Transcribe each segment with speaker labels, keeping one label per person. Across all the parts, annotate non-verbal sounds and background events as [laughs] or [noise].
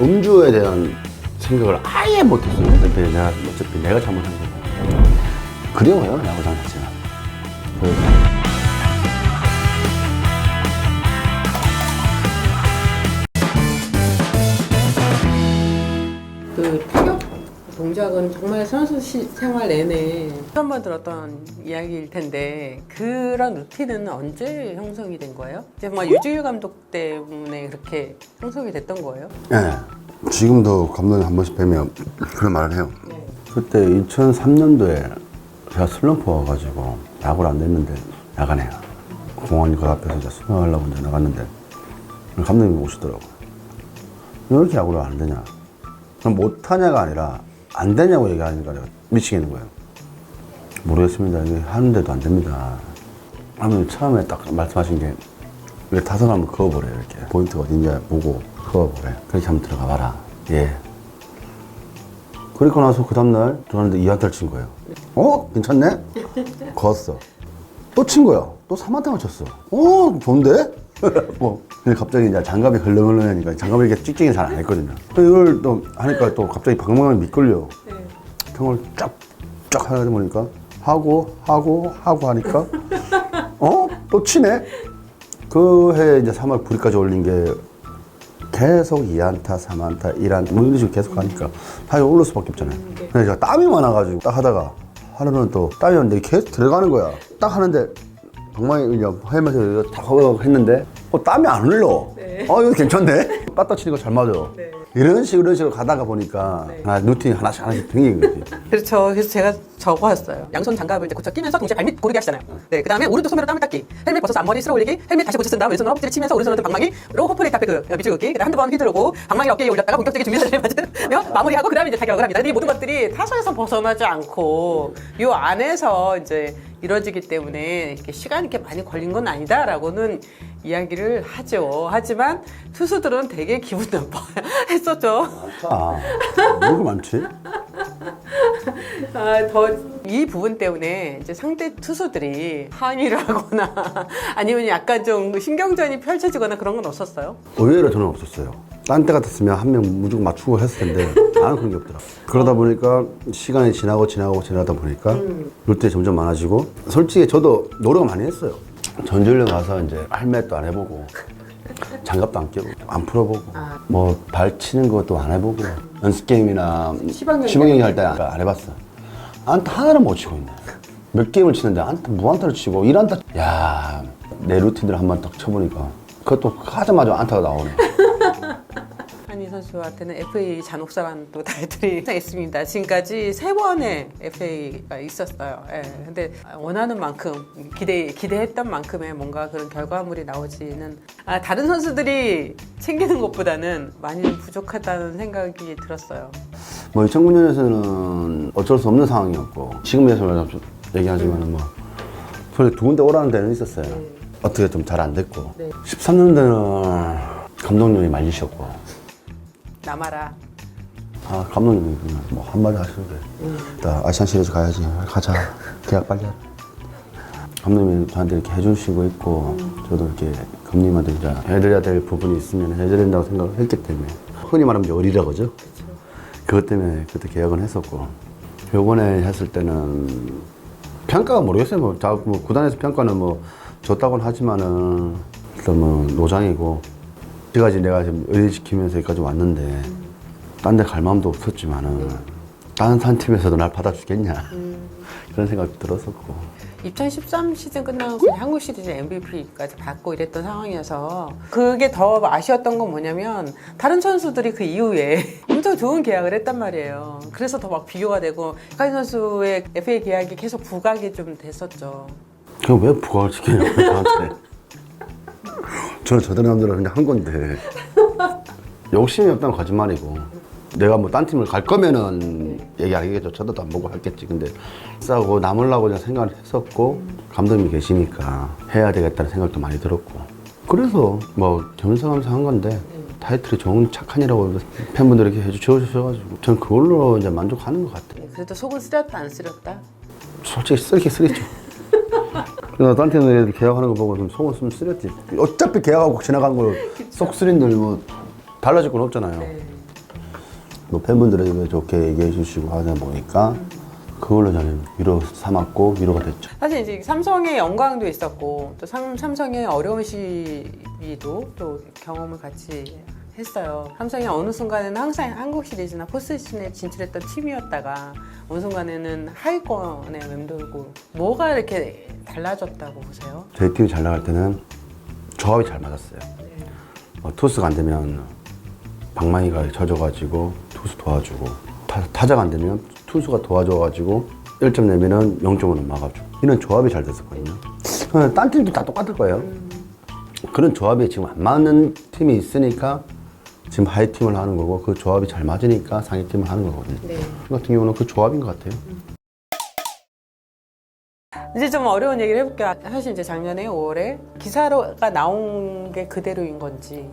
Speaker 1: 음주에 대한 생각을 아예 못했어요. 어차피 내가, 어차피 내가 잘못한 거고. 그리워요, 야구장 자체가.
Speaker 2: 동작은 정말 선수 시, 생활 내내 처음 들었던 이야기일 텐데 그런 루틴은 언제 형성이 된 거예요? 정말 유주일 감독 때문에 그렇게 형성이 됐던 거예요?
Speaker 1: 예. 지금도 감독님 한 번씩 뵈면 그런 말을 해요.
Speaker 2: 네.
Speaker 1: 그때 2003년도에 제가 슬럼프 와가지고 야구를 안 됐는데 야간에 공원 그 앞에서 이제 수영하려고 이제 나갔는데 감독님이 오시더라고. 왜 이렇게 야구를 안 되냐? 그럼 못하냐가 아니라 안 되냐고 얘기하니까 내가 미치겠는 거예요. 모르겠습니다. 이게 하는데도 안 됩니다. 하면 처음에 딱 말씀하신 게왜 타석 한번 그어보래 이렇게 포인트가 어딘지 보고 그어보래 그렇게 한번 들어가 봐라 예 그리고 나서 그 다음날 들어갔는데 2안타를 친 거예요 어? 괜찮네? [laughs] 그었어 또 친 거야 또 3안타를 쳤어 어? 좋은데? [laughs] 뭐 근데 갑자기 이제 장갑이 걸렁걸렁하니까 장갑을 이렇게 찍찍이 잘 안 했거든요 또 이걸 또 하니까 또 갑자기 방망이 미끌려 평을 쫙쫙 하다 보니까 하고 하고 하고 하니까 [laughs] 어? 또 치네? 그 해 이제 3월 9일까지 올린 게 계속 2안타, 3안타, 1안타 뭐 이런 식으로 계속 가니까 타이 올릴 수밖에 없잖아요. 근데 제가 땀이 많아가지고 딱 하다가 하루는 또 땀이 왔는데 계속 들어가는 거야. 딱 하는데 방망이 그냥 헬멧을 다 했는데 어, 땀이 안 흘러. 어 이거 괜찮네. 빠따 치는 거 잘 맞아. 이런 식으로 이런 식으로 가다가 보니까 하나 루틴이 하나씩 하나씩 생긴 거지.
Speaker 2: 그렇죠. 그래서 제가 적어왔어요. 양손 장갑을 이제 고쳐 끼면서 동시에 발밑 고르게 하시잖아요. 네, 그 다음에 오른쪽 손으로 땀을 닦기. 헬멧 벗어서 앞머리 쓸어 올리기. 헬멧 다시 고쳐 쓴 다음 왼손으로 허벅지를 치면서 오른손으로 등 방망이로 호플레이트 앞에 그 밑줄 긋기. 그다음 한두 번 휘두르고 방망이 어깨에 올렸다가 본격적인 준비를 [laughs] 맞으며 마무리하고 그 다음에 이제 타격을 합니다. 이 모든 것들이 타선에서 벗어나지 않고 요 안에서 이제 이루어지기 때문에 이렇게 시간이 이렇게 많이 걸린 건 아니다라고는 이야기를 하죠. 하지만 투수들은 되게 기분 나빠 [laughs] 했었죠.
Speaker 1: 아, 뭐 이렇게 많지?
Speaker 2: 아, 더 이 부분 때문에 이제 상대 투수들이 항의를 하거나 [laughs] 아니면 약간 좀 신경전이 펼쳐지거나 그런 건 없었어요?
Speaker 1: 의외로 저는 없었어요. 딴 때 같았으면 한 명 무조건 맞추고 했을 텐데 [laughs] 나는 그런 게 없더라. 그러다 보니까 시간이 지나고 지나고 지나다 보니까 룰들이 점점 많아지고 솔직히 저도 노력 많이 했어요. 전주련 가서 이제 헬멧도 안 해보고 [laughs] 장갑도 안 끼고 안 풀어보고 뭐 발 치는 것도 안 해보고 연습 게임이나
Speaker 2: 시범 경기
Speaker 1: 시범 경기 할 때 안 해봤어. 안타 하나를 못 치고 있네. 몇 게임을 치는데 안타 무안타를 치고 1안타 야 내 루틴을 한번 딱 쳐보니까 그것도 하자마자 안타가 나오네. [laughs]
Speaker 2: 한희 선수한테는 FA 잔혹사라는 또 타이틀이 있습니다. 지금까지 세 번의 FA가 있었어요. 예. 근데 원하는 만큼 기대 기대했던 만큼의 뭔가 그런 결과물이 나오지는 아, 다른 선수들이 챙기는 것보다는 많이 좀 부족하다는 생각이 들었어요.
Speaker 1: 뭐 2009년에서는 어쩔 수 없는 상황이었고 지금에서 얘기하지만은 뭐 솔직히 두 군데 오라는 데는 있었어요. 어떻게 좀 잘 안 됐고
Speaker 2: 네.
Speaker 1: 13년대는 감독님이 말리셨고
Speaker 2: 남아라.
Speaker 1: 아 감독님이 그냥 뭐 한마디 하시는데 나 아시안 시리즈 가야지. 가자. 계약 빨리 하라 감독님이 저한테 이렇게 해주시고 있고 저도 이렇게 감독님한테 이제 해드려야 될 부분이 있으면 해드려야 된다고 생각을 했기 때문에. 흔히 말하면 어리라 그죠? 그것 때문에 그때 계약은 했었고. 요번에 했을 때는 평가가 모르겠어요. 뭐, 자, 뭐 구단에서 평가는 뭐 줬다고는 하지만은 일단 뭐 노장이고 지금까지 내가 지금 의지시키면서 여기까지 왔는데 딴 데 갈 마음도 없었지만은 다른 산 팀에서도 날 받아주겠냐 그런 생각도 들었었고
Speaker 2: 2013 시즌 끝나고 그냥 한국 시리즈 MVP까지 받고 이랬던 상황이어서 그게 더 아쉬웠던 건 뭐냐면 다른 선수들이 그 이후에 [laughs] 엄청 좋은 계약을 했단 말이에요. 그래서 더 막 비교가 되고 카이 선수의 FA 계약이 계속 부각이 좀 됐었죠.
Speaker 1: 그럼 왜 부각을 시키냐고 저한테 저는 저 사람들은 그냥 한 건데. 욕심이 없다는 거짓말이고. 내가 뭐 딴 팀을 갈 거면은 얘기 안 하겠죠 쳐다도 안 보고 했겠지. 근데 싸고 남으려고 그냥 생각을 했었고 감독님이 계시니까 해야 되겠다는 생각도 많이 들었고. 그래서 뭐 겸사겸사 한 건데 타이틀이 좋은 착한이라고 팬분들이 이렇게 해주셔가지고 전 그걸로 이제 만족하는 것 같아요.
Speaker 2: 그래도 속은 쓰렸다 안 쓰렸다?
Speaker 1: 솔직히 쓰긴 쓰겠죠. 그래서 딴 팀들 계약하는 거 보고 좀 속은 좀 쓰렸지. 어차피 계약하고 지나간 걸 속 쓰린들 뭐 달라질 건 없잖아요. 뭐 팬분들에게 좋게 얘기해 주시고 하다 보니까 그걸로 저는 위로 삼았고 위로가 됐죠.
Speaker 2: 사실 이제 삼성의 영광도 있었고 또 삼, 삼성의 어려운 시기도 또 경험을 같이 했어요. 삼성이 어느 순간에는 항상 한국 시리즈나 포스트 시즌에 진출했던 팀이었다가 어느 순간에는 하위권에 맴돌고 뭐가 이렇게 달라졌다고 보세요?
Speaker 1: 저희 팀이 잘 나갈 때는 조합이 잘 맞았어요. 어, 투수가 안 되면 방망이가 젖어가지고 투수 도와주고 타, 타자가 안 되면 투수가 도와줘가지고 1점 내면은 0점으로 막아주고 이런 조합이 잘 됐었거든요. 어, 딴 팀도 다 똑같을 거예요. 그런 조합이 지금 안 맞는 팀이 있으니까 지금 하이 팀을 하는 거고 그 조합이 잘 맞으니까 상위 팀을 하는 거거든요.
Speaker 2: 네.
Speaker 1: 그 같은 경우는 그 조합인 것 같아요.
Speaker 2: 이제 좀 어려운 얘기를 해볼게요. 사실 이제 작년에 5월에 기사가 나온 게 그대로인 건지,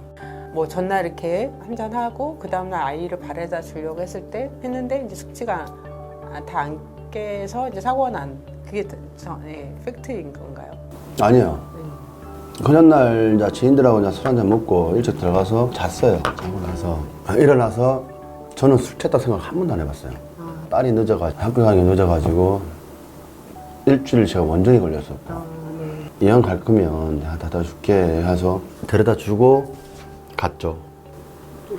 Speaker 2: 뭐 전날 이렇게 한잔 하고 그 다음날 아이를 바래다 주려고 했을 때 했는데 이제 숙지가 다 안 깨서 이제 사고가 난 그게 저, 예, 팩트인 건가요?
Speaker 1: 아니요. 그 전날 이제 지인들하고 이제 술 한잔 먹고 일찍 들어가서 잤어요. 자고 나서 아, 일어나서 저는 술 취했다 생각 한 번도 안 해봤어요. 딸이 늦어가지고 학교 가기 늦어가지고 일주일 제가 원정이 걸렸었고 이왕 갈 거면 내가 데려다 줄게 해서 데려다 주고 갔죠.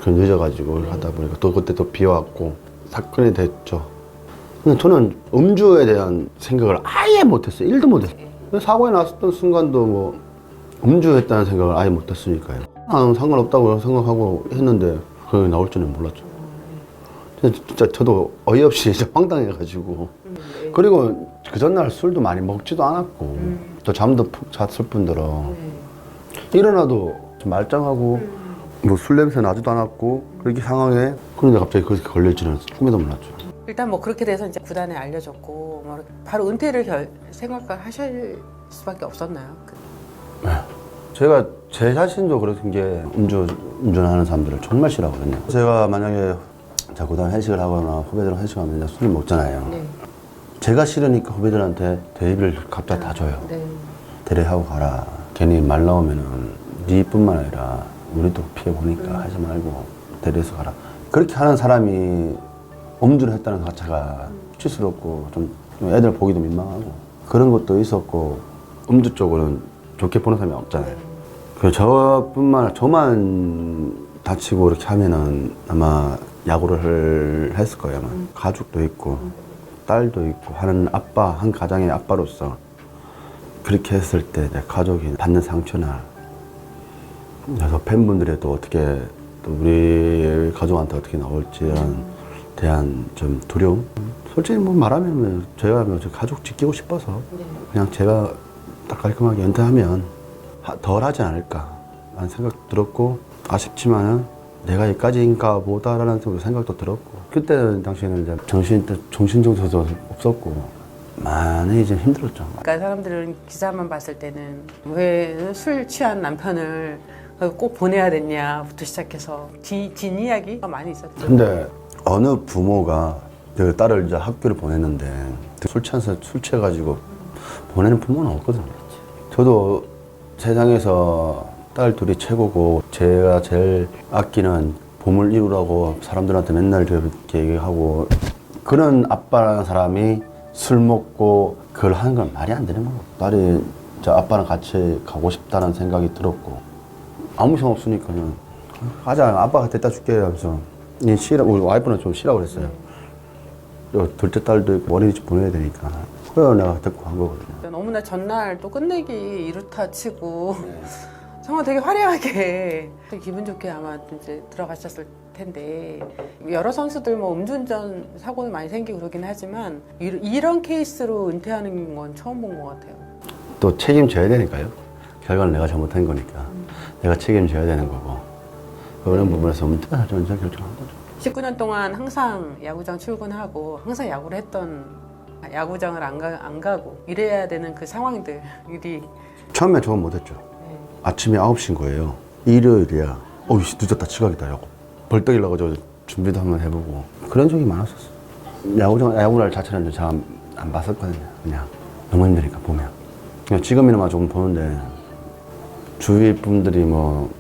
Speaker 1: 그 늦어가지고 하다 보니까 또 그때 또 비 왔고 사건이 됐죠. 근데 저는 음주에 대한 생각을 아예 못했어요. 일도 못했어요. 사고에 났었던 순간도 뭐 음주했다는 생각을 아예 못했으니까요. 나는 상관없다고 생각하고 했는데 그게 나올 줄은 몰랐죠. 진짜, 저도 어이없이 [laughs] 진짜 황당해가지고 그리고 그 전날 술도 많이 먹지도 않았고 또 잠도 푹 잤을 뿐더러 일어나도 좀 말짱하고 뭐 술 냄새 나지도 않았고 그렇게 상황에 그런데 갑자기 그렇게 걸릴 줄은 꿈에도 몰랐죠.
Speaker 2: 일단 뭐 그렇게 돼서 이제 구단에 알려졌고 뭐 바로 은퇴를 결, 생각을 하실 수밖에 없었나요? 그-
Speaker 1: 제가 제 자신도 그런 게 음주 운전하는 사람들을 정말 싫어하거든요. 제가 만약에 자 그다음 회식을 하거나 후배들이랑 회식하면 이제 술을 먹잖아요.
Speaker 2: 네.
Speaker 1: 제가 싫으니까 후배들한테 대입을 갑자기 다 줘요.
Speaker 2: 네.
Speaker 1: 대리하고 가라. 괜히 말 나오면은 니뿐만 아니라 우리도 피해 보니까 하지 말고 대리해서 가라. 그렇게 하는 사람이 음주를 했다는 것 자체가 수치스럽고 좀 애들 보기도 민망하고 그런 것도 있었고 음주 쪽으로는 좋게 보는 사람이 없잖아요. 그 저뿐만 저만 다치고 이렇게 하면은 아마 야구를 했을 거예요. 아마. 가족도 있고 딸도 있고 하는 아빠 한 가장의 아빠로서 그렇게 했을 때 내 가족이 받는 상처나 그래서 팬분들이 또 어떻게 또 우리 가족한테 어떻게 나올지에 대한 좀 두려움 솔직히 뭐 말하면 제가 뭐저 가족 지키고 싶어서 그냥 제가 딱 깔끔하게 연퇴하면 하- 덜 하지 않을까 라는 생각 들었고 아쉽지만은 내가 여기까지인가 보다라는 생각도 들었고 그때는 당시에는 이제 정신 정신 정서도 없었고 많이 이제 힘들었죠.
Speaker 2: 그러니까 사람들은 기사만 봤을 때는 왜 술 취한 남편을 꼭 보내야 됐냐부터 시작해서 뒤, 뒷이야기가 많이 있었죠.
Speaker 1: 근데 어느 부모가 그 딸을 이제 학교를 보냈는데 술 취해서 술 취해가지고 보내는 부모는 없거든요. 저도 세상에서 딸 둘이 최고고 제가 제일 아끼는 봄을 이루라고 사람들한테 맨날 그렇게 얘기하고 그런 아빠라는 사람이 술 먹고 그걸 하는 건 말이 안 되는 거고 딸이 저 아빠랑 같이 가고 싶다는 생각이 들었고 아무 생각 없으니까는 가자 아빠가 데려다 줄게 하면서. 이 싫어 우리 와이프는 좀 싫어 그랬어요. 요 둘째 딸도 어린이집 보내야 되니까. 그래서 내가 데리고 간 거거든요
Speaker 2: 너무나 전날 또 끝내기 이렇다 치고 [laughs] 정말 되게 화려하게 기분 좋게 아마 이제 들어가셨을 텐데 여러 선수들 뭐 음주운전 사고는 많이 생기고 그러긴 하지만 이- 이런 케이스로 은퇴하는 건 처음 본 것 같아요.
Speaker 1: 또 책임져야 되니까요. 결과는 내가 잘못한 거니까. 내가 책임져야 되는 거고. 그런 부분에서 문제가 저는 결정한 거죠.
Speaker 2: 19년 동안 항상 야구장 출근하고 항상 야구를 했던 야구장을 안, 가, 안 가고 이래야 되는 그 상황들이.
Speaker 1: 처음에 저건 못했죠. 아침에 9시인 거예요. 일요일이야. 어이 늦었다. 지각이다. 야구 벌떡 일어나가지고 준비도 한번 해보고 그런 적이 많았었어. 야구장 야구날 자체는 잘안 봤었거든요. 그냥 너무 힘드니까 보면. 그냥 지금이나마 조금 보는데 주위 분들이 뭐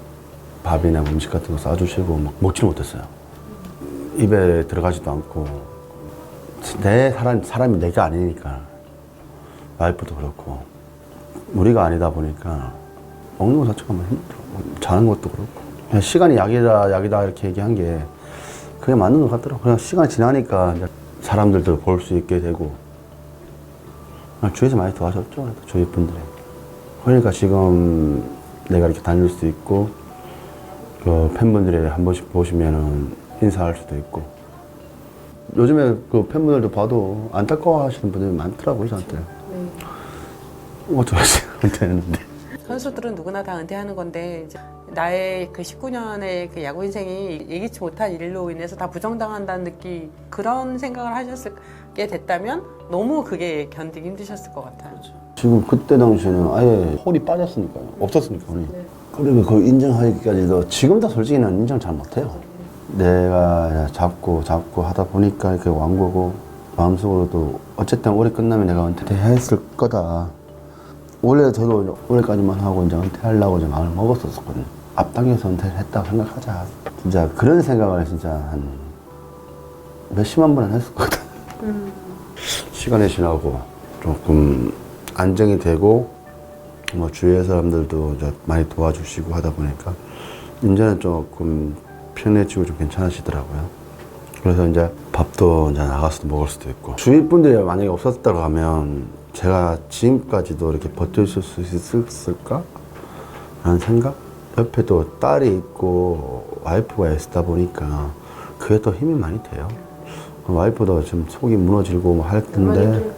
Speaker 1: 밥이나 음식 같은 거 싸주시고 막 먹지를 못했어요. 입에 들어가지도 않고 내 사람 사람이 내가 아니니까 와이프도 그렇고 우리가 아니다 보니까 먹는 거 자체가 뭐 힘들어. 자는 것도 그렇고 그냥 시간이 약이다 약이다 이렇게 얘기한 게 그게 맞는 것 같더라고. 그냥 시간이 지나니까 사람들도 볼 수 있게 되고 주위에서 많이 도와줬죠. 주위 분들이. 그러니까 지금 내가 이렇게 다닐 수 있고 그 팬분들이 한 번씩 보시면은 인사할 수도 있고 요즘에 그 팬분들도 봐도 안타까워하시는 분들이 많더라고요 저한테. 어쩌지 한테 했는데.
Speaker 2: 선수들은 누구나 다 은퇴하는 건데 나의 그 19년의 그 야구 인생이 예기치 못한 일로 인해서 다 부정당한다는 느낌 그런 생각을 하셨게 됐다면 너무 그게 견디기 힘드셨을 것 같아요.
Speaker 1: 지금 그때 당시에는 아예 홀이 빠졌으니까요. 없었으니까 홀이. 그리고 그 인정하기까지도 지금도 솔직히는 인정 잘 못해요 내가 잡고 잡고 하다 보니까 이렇게 완 거고 마음속으로도 어쨌든 올해 끝나면 내가 은퇴했을 거다 원래 저도 올해까지만 하고 이제 은퇴하려고 이제 마음을 먹었었거든요. 앞당겨서 은퇴를 했다고 생각하자. 진짜 그런 생각을 진짜 한 몇십만 번은 했을 것 같아요. 시간이 지나고 조금 안정이 되고 뭐 주위의 사람들도 이제 많이 도와주시고 하다 보니까 이제는 조금 편해지고 좀 괜찮아지더라고요. 그래서 이제 밥도 이제 나가서 먹을 수도 있고 주위 분들이 만약에 없었다고 하면 제가 지금까지도 이렇게 버틸 수 있을까? 라는 생각? 옆에 또 딸이 있고 와이프가 있다 보니까 그게 더 힘이 많이 돼요. 와이프도 지금 속이 무너지고 뭐할 텐데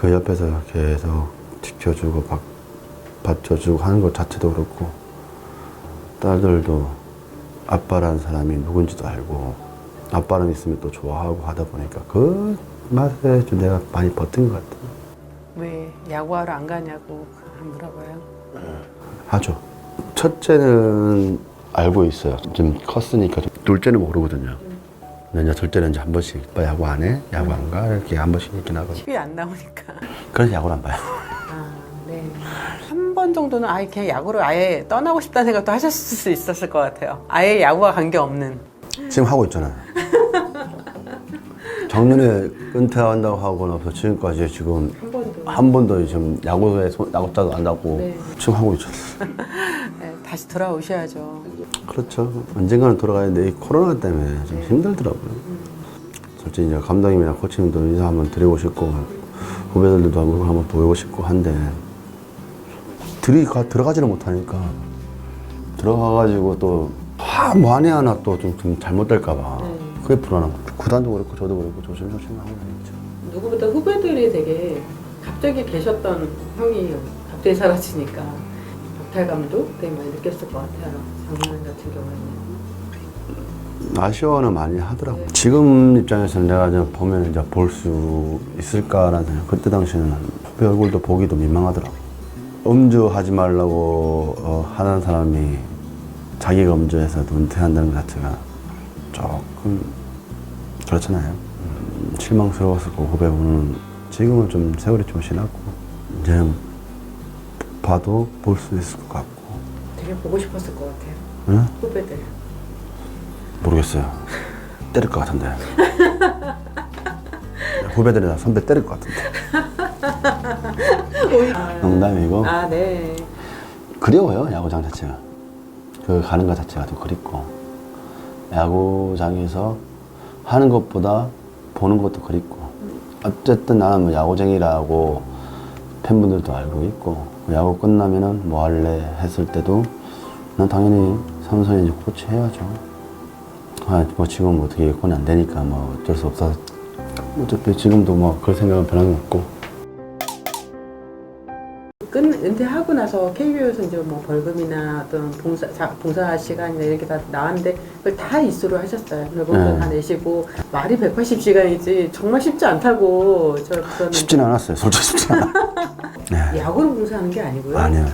Speaker 1: 그 옆에서 계속 지켜주고 밥, 받쳐주고 하는 것 자체도 그렇고 딸들도 아빠라는 사람이 누군지도 알고 아빠는 있으면 또 좋아하고 하다 보니까 그 맛에 좀 내가 많이 버틴 것 같아요.
Speaker 2: 왜 야구하러 안 가냐고 물어봐요.
Speaker 1: 하죠. 첫째는 알고 있어요. 좀 컸으니까. 좀. 둘째는 모르거든요. 근데 이제 둘째는 이제 한 번씩 오빠 야구 안 해? 야구 안 가? 이렇게 한 번씩 얘기 나거든요.
Speaker 2: TV 안 나오니까.
Speaker 1: 그래서 야구를 안 봐요.
Speaker 2: 아, 네. 한 번 정도는 아예 그냥 야구를 아예 떠나고 싶다는 생각도 하셨을 수 있었을 것 같아요. 아예 야구와 관계없는.
Speaker 1: 지금 하고 있잖아요. 작년에 은퇴한다고 하고 나서 지금까지 지금
Speaker 2: 한 번도.
Speaker 1: 한 번도 지금 야구에 손, 야구자도 안 하고
Speaker 2: 네.
Speaker 1: 지금 하고 있죠. [laughs]
Speaker 2: 네, 다시 돌아오셔야죠.
Speaker 1: 그렇죠. 언젠가는 돌아가는데 이 코로나 때문에 좀 힘들더라고요. 솔직히 이제 감독님이나 코치님도 인사 한번 드리고 싶고 후배들도 한번 한번 보이고 싶고 한데 들이 가 들어가지를 못하니까 들어가가지고 또 아, 뭐 안에 하나 또 좀 잘못될까봐
Speaker 2: 네.
Speaker 1: 그게 불안한 거. 구단도 그렇고 저도 그렇고 조심조심 하고 다니죠.
Speaker 2: 누구보다 후배들이 되게 갑자기 계셨던 형이 갑자기 사라지니까 박탈감도 되게 많이 느꼈을 것 같아요. 작년 같은 경우에는.
Speaker 1: 아쉬워는 많이 하더라고. 지금 입장에서는 내가 이제 보면 이제 볼 수 있을까라는 생각. 그때 당시에는 후배 얼굴도 보기도 민망하더라고. 음주하지 말라고 어, 하는 사람이 자기가 음주해서 은퇴한다는 것 자체가 조금 그렇잖아요. 음, 실망스러웠었고 후배분은 지금은 좀 세월이 좀 지났고 이제는 봐도 볼 수 있을 것 같고.
Speaker 2: 되게 보고 싶었을 것 같아요.
Speaker 1: 응?
Speaker 2: 후배들.
Speaker 1: 모르겠어요. 때릴 것 같은데. [laughs] 후배들이 나 선배 때릴 것 같은데. [laughs] 농담이고.
Speaker 2: 아, 네.
Speaker 1: 그리워요, 야구장 자체가. 그 가는 것 자체가 좀 그립고. 야구장에서 하는 것보다 보는 것도 그립고. 어쨌든 나는 뭐 야구쟁이라고 팬분들도 알고 있고, 야구 끝나면은 뭐 할래 했을 때도 난 당연히 삼성에 이제 코치 해야죠. 아, 뭐 지금 어떻게 여건이 안 되니까 뭐 어쩔 수 없어. 어차피 지금도 뭐 그럴 생각은 게 없고.
Speaker 2: 끝 은퇴하고 나서 KBO에서 이제 뭐 벌금이나 어떤 봉사 자, 봉사 시간이나 이렇게 다 나왔는데 그걸 다 이수로 하셨어요. 벌금도
Speaker 1: 네.
Speaker 2: 다 내시고 말이 180시간이지 정말 쉽지 않다고 저 그거는
Speaker 1: 쉽지는 않았어요. 솔직히 쉽지 않아. [laughs] 네.
Speaker 2: 야구로 봉사하는 게 아니고요.
Speaker 1: 아니요.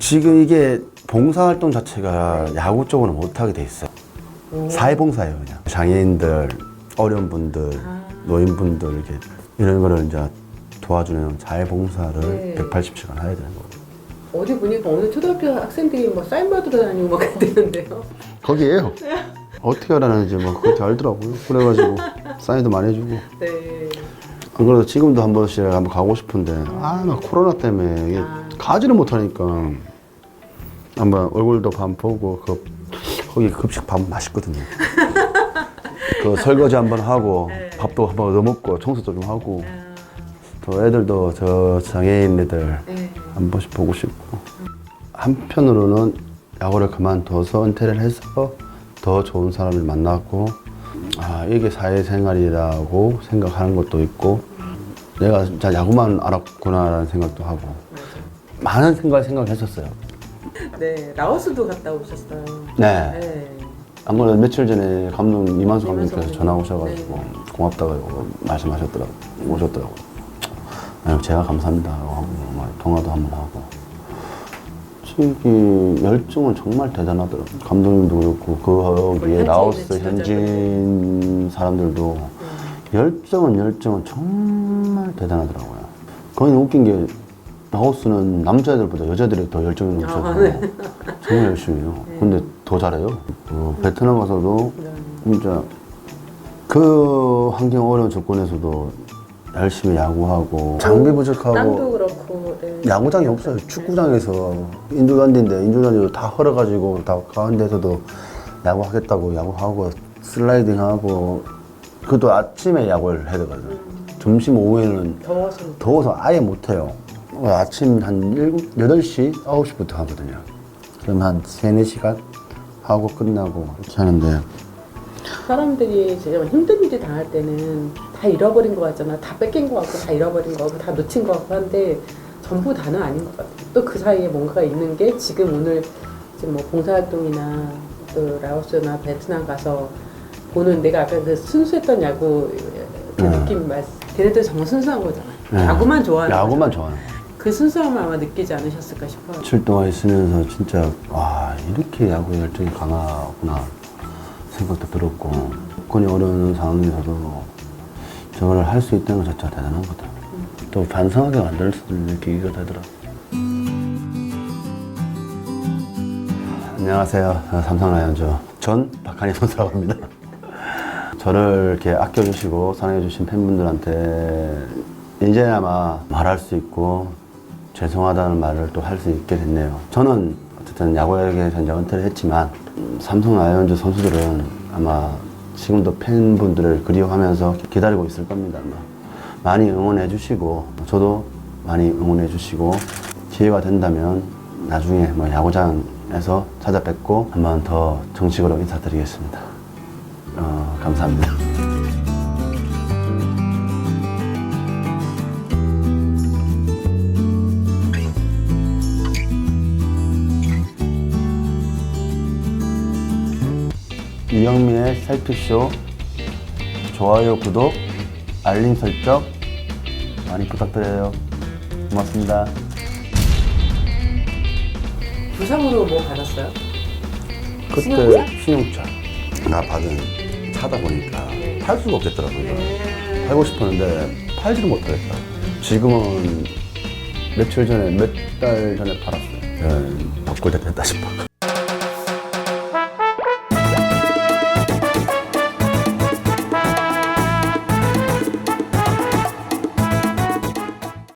Speaker 1: 지금 이게 봉사활동 자체가 야구 쪽으로 못하게 돼 있어요.
Speaker 2: 오.
Speaker 1: 사회봉사예요, 그냥. 장애인들, 어려운 분들,
Speaker 2: 아.
Speaker 1: 노인분들, 이렇게 이런 거를 이제 도와주는 자회봉사를
Speaker 2: 네.
Speaker 1: 180시간 해야 되는 거예요.
Speaker 2: 어디 보니까 어느 초등학교 학생들이 뭐 사인 받으러 다니고 막 그러는데요.
Speaker 1: 거기에요. [laughs] 어떻게 하라는지 뭐 그렇게 알더라고요. 그래가지고 사인도 많이 해주고.
Speaker 2: 네.
Speaker 1: 안 그래도 지금도 한 번씩 한번 가고 싶은데 아 나 코로나 때문에 이게 가지를 못하니까 한번 얼굴도 밥 보고 그 거기 급식 밥 맛있거든요. [laughs] 그 설거지 한번 하고 밥도 한번 얻어 먹고 청소도 좀 하고 또 애들도 저 장애인 애들 한 번씩 보고 싶고 한편으로는 야구를 그만둬서 은퇴를 해서 더 좋은 사람을 만났고 아 이게 사회생활이라고 생각하는 것도 있고 내가 진짜 야구만 알았구나라는 생각도 하고 많은 생각을 생각했었어요.
Speaker 2: 네. 라오스도 갔다 오셨어요.
Speaker 1: 네.
Speaker 2: 네.
Speaker 1: 안 그래도 며칠 전에 감독 이만수 감독님께서
Speaker 2: 감독님.
Speaker 1: 전화 오셔가지고 고맙다고 말씀하셨더라고 오셨더라고. 아니, 제가 감사합니다라고 하고 막 통화도 한 번 하고. 솔직히 열정은 정말 대단하더라고. 감독님도 그렇고 그 위에
Speaker 2: 현지인의
Speaker 1: 라오스. 현지인 사람들도 열정은 열정은 정말 대단하더라고요. 거기는 웃긴 게 라오스는 남자애들보다 여자들이 더 열정이 넘쳐서
Speaker 2: 아, 네.
Speaker 1: 정말 열심히 해요. [laughs] 근데 더 잘해요. 그 베트남 가서도
Speaker 2: 네.
Speaker 1: 진짜 그 환경 어려운 조건에서도 열심히 야구하고 장비
Speaker 2: 땅도
Speaker 1: 부족하고
Speaker 2: 그렇고. 네.
Speaker 1: 야구장이 없어요. 축구장에서 인조단지인데 인조단지도 다 헐어가지고 다 가운데서도 야구하겠다고 야구하고 슬라이딩하고 그것도 아침에 야구를 해야 되거든요. 점심 오후에는
Speaker 2: 더워서.
Speaker 1: 더워서 아예 못해요. 아침 한 7, 8시, 9시부터 하거든요. 그럼 한 3, 4시간 하고 끝나고 이렇게 하는데
Speaker 3: 사람들이 정말 힘든 일이 당할 때는 다 잃어버린 것 같잖아. 다 뺏긴 것 같고, 다 잃어버린 것 같고, 다 놓친 것 같고 한데 전부 다는 아닌 것 같아요. 또 그 사이에 뭔가가 있는 게 지금 오늘 지금 뭐 봉사활동이나 또 라오스나 베트남 가서 보는 내가 아까 그 순수했던 야구 그
Speaker 1: 네.
Speaker 3: 느낌 말 걔네들 정말 순수한 거잖아.
Speaker 1: 네.
Speaker 3: 야구만 좋아하는
Speaker 1: 야구만
Speaker 3: 거잖아.
Speaker 1: 좋아하는 거예요.
Speaker 3: 그 순수함을 아마 느끼지 않으셨을까 싶어요.
Speaker 1: 며칠 동안 있으면서 진짜 와 이렇게 야구 열정이 강하구나 생각도 들었고 조건이 어려운 상황에서도 저걸 할 수 있다는 것 자체가 대단한 거다. 또 반성하게 만들 수도 있는 계기가 되더라. 안녕하세요. 삼성 라이온즈 전 박한희 선수라고 합니다. [laughs] 저를 이렇게 아껴주시고 사랑해주신 팬분들한테 이제야마 말할 수 있고 죄송하다는 말을 또 할 수 있게 됐네요. 저는 어쨌든 야구에게서 이제 은퇴를 했지만 음, 삼성 라이온즈 선수들은 아마 지금도 팬분들을 그리워하면서 기다리고 있을 겁니다. 아마. 많이 응원해 주시고 저도 많이 응원해 주시고 기회가 된다면 나중에 뭐 야구장에서 찾아뵙고 한번 더 정식으로 인사드리겠습니다. 어, 감사합니다. 이영미의 셀피쇼 좋아요, 구독, 알림 설정 많이 부탁드려요. 고맙습니다.
Speaker 3: 부상으로 뭐 받았어요?
Speaker 1: 그때 신용차 나 받은 차다 보니까 팔 수가 없겠더라고요. 팔고 싶었는데 팔지를 못하겠다. 지금은 며칠 전에 몇 달 전에 팔았어요. 네, 바꿀 때 됐다 싶어.